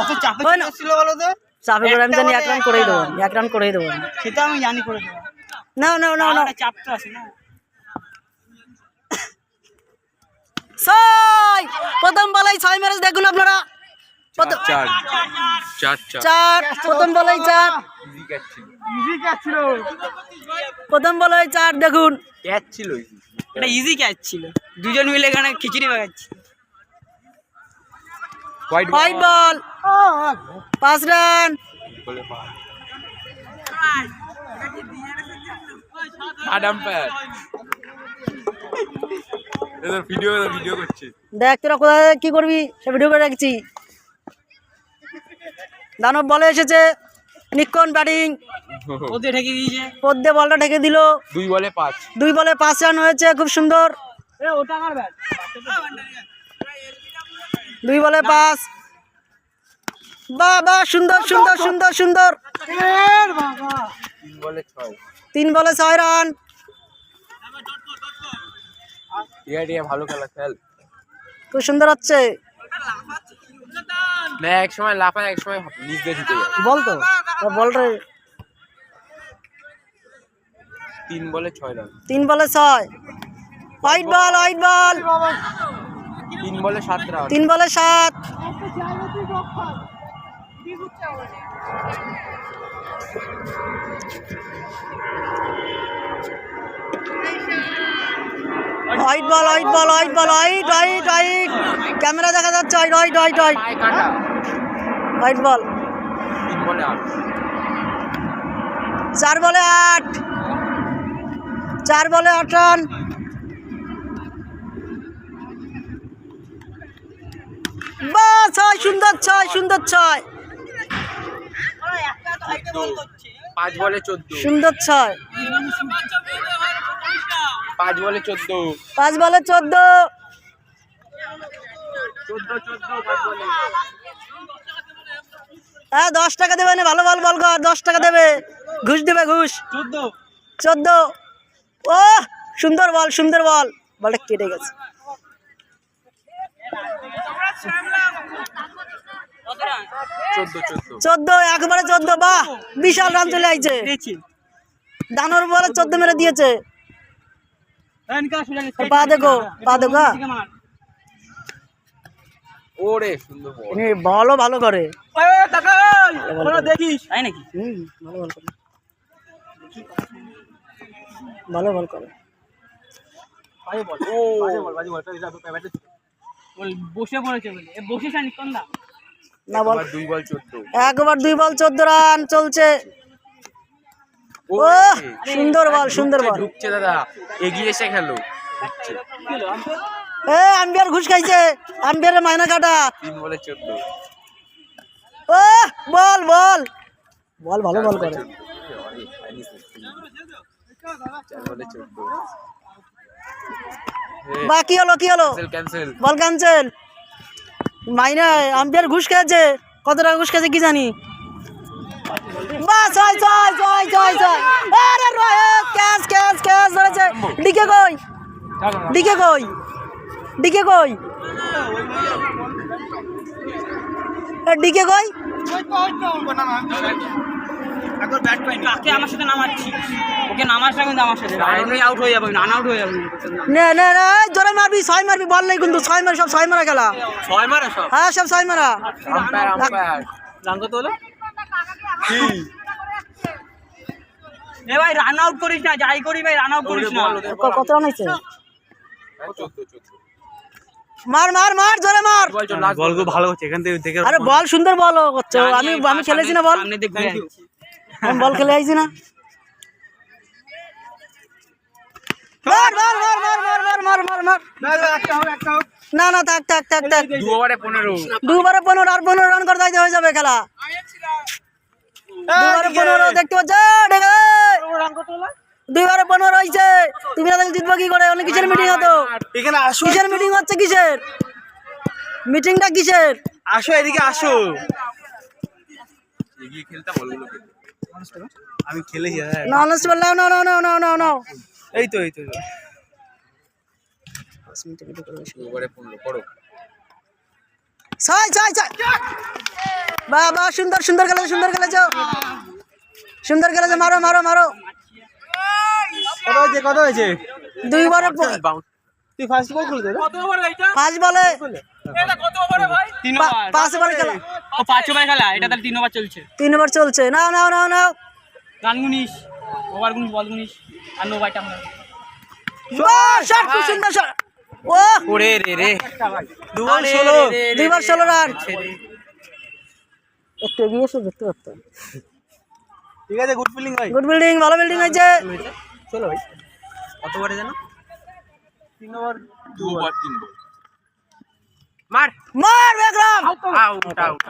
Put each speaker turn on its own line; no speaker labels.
কত চাপে ছিল বলো তো?
চাপে করে আমি জানি এক রান করেই দেবো এক রান করেই দেবো।
সেটা আমি জানি করে দেবো।
না না না না।
চাপ তো আছে না।
ছয়! প্রথম বলেই ছয় মেরেজ দেখুন আপনারা। প্রথম-
চার চার
প্রথম বলেই চার।
ইজি ক্যাচ ছিল।
ইজি ক্যাচ ছিল।
প্রথম বলেই চার দেখুন।
ক্যাচ ছিল।
এটা ইজি ক্যাচ ছিল। দুজন মিলে এখানে খিচুড়ি বাগাচ্ছি।
হোয়াইট
বল পাঁচ রান দেখ তোরা কোথায় কি করবি? সে ভিডিও করে রাখছি। দানব বলে এসেছে। নিক্ষণ ব্যাটিং পদ্মে বলটা ঢেকে দিল।
দুই বলে পাঁচ।
দুই বলে পাঁচ রান হয়েছে খুব সুন্দর।
ওটা
দুই বলে পাঁচ। বাহ বাহ সুন্দর সুন্দর সুন্দর সুন্দর।
তিন বলে ছয়
বলে রান
ভালো খেলা খেল।
খুব সুন্দর হচ্ছে।
না এক সময় লাফায় এক সময় নিচ দিয়ে ঢুকে যায়।
বল তো বলটা
তিন বলে ছয় রান।
তিন বলে ছয়। হোয়াইট বল হোয়াইট বল
তিন বলে সাত রান।
তিন বলে সাত। White ball white ball white ball white white white camera দেখা যাচ্ছে white white white white white ball চার বলে আট। চার বলে আট রান বা ছয় সুন্দর ছয় সুন্দর ছয়।
পাঁচ বলে চোদ্দ।
সুন্দর ছয়।
পাঁচ বলে চোদ্দ।
পাঁচ বলে চোদ্দ।
চোদ্দ চোদ্দ পাঁচ বলে।
হ্যাঁ দশ টাকা দেবে না ভালো বল বল কর দশ টাকা দেবে। ঘুষ দেবে ঘুষ।
চোদ্দ।
চোদ্দ। ও সুন্দর বল সুন্দর বল। বলটা কেটে গেছে।
চোদ্দ
একবারে চোদ্দ বাহ বিশাল রান চলে আইছে দানোর বলে চোদ্দ মেরে দিয়েছে
এনকা
পা দেখো, পা দেখো, হ্যাঁ।
ওরে সুন্দর
বলও ভালো করে
ওই টাকা ওরা দেখিস তাই নাকি
হুম ভালো করে ভালো বল করে
ও
বসে পড়েছে বলে। বসে জানি কোন দা
না বল।
দুই বল চোদ্দ।
একবার দুই বল চোদ্দ রান চলছে। ও সুন্দর বল সুন্দর বল।
ঢুকছে দাদা। এগিয়ে এসে খেলো।
এ আম্বিয়ার ঘুষ খাইছে। আম্বিয়ারের মায়না কাটা।
তিন বলে চোদ্দ।
ও বল বল। বল ভালো বল করে।
চার বলে চোদ্দ।
বা কি হলো কি হলো? বল ক্যান্সেল মাইনা আম্পিয়ার ঘুষ খেয়েছে? কত টাকা ঘুষ খেয়েছে কি জানি? বাহ ছয় ছয় ছয় ছয় ছয়। আরে রোহিত ক্যাচ ক্যাচ ক্যাচ ধরেছে। ডিকে কই? ডিকে কই? ডিকে কই? এ, ডিকে কই?
এখন ব্যাট পাইনি। আমার সাথে নামাচ্ছি ওকে নামাস না কিন্তু আমার সাথে। আমি আউট হয়ে যাব রান আউট হয়ে যাব
নে নে নে জোরে মারবি ছয় মারবি বল নেই কিন্তু ছয় মার সব ছয় মারা খেলা
ছয় মারে সব?
হ্যাঁ সব ছয় মারা।
আম্পায়ার আম্পায়ার
রান কত হলো এ ভাই রান আউট করিস না যাই করি ভাই রান আউট করিস না।
কত রান হয়েছে? মার মার মার জোরে মার।
বল
ভালো হচ্ছে এখান থেকে দেখে
আরে বল সুন্দর বল করছ। আমি আমি খেলেছি না বল। আমি বল খেলে আইছি না? মার মার মার মার মার মার মার মার মার। না না থাক থাক থাক থাক।
দু ওভারে
আর পনেরো রান করতে হয়ে যাবে খেলা। দেখতে পাচ্ছ? ঢেকে তুমি না কি করে? অনেক কিসের মিটিং হতো?
এখানে আসো
কিসের মিটিং হচ্ছে কিসের? মিটিংটা কিসের?
আসো এদিকে আসো।
এগিয়ে খেলতে বলগুলো
আমি খেলেছি এই তো এই তো
বাবা সুন্দর সুন্দর খেলে সুন্দর খেলে যাও সুন্দর খেলে মারো মারো মারো।
হয়েছে কত হয়েছে?
দুই
বারে তুই বলে
খেলা।
ও পাঁচ ওভার খেলা এটা তাহলে তিন ওভার চলছে।
তিন ওভার চলছে। নাও নাও নাও নাও।
রান গুনিস ওভার গুনিস বল গুনিস আর নো বাইটা আমরা
বাহ, খুব সুন্দর shot। ও।
ওরে রে রে।
দুবার ষোলো।
দুইবার ষোলো রান একটু এগিয়ে এসে দেখতে পারতাম
ঠিক আছে গুড ফিলিং ভাই।
গুড বিল্ডিং ভালো বিল্ডিং হয়েছে।
চলো ভাই।
কত করে জানো
তিন ওভার
দুবার তিন
মার বিক্রম
আউট আউট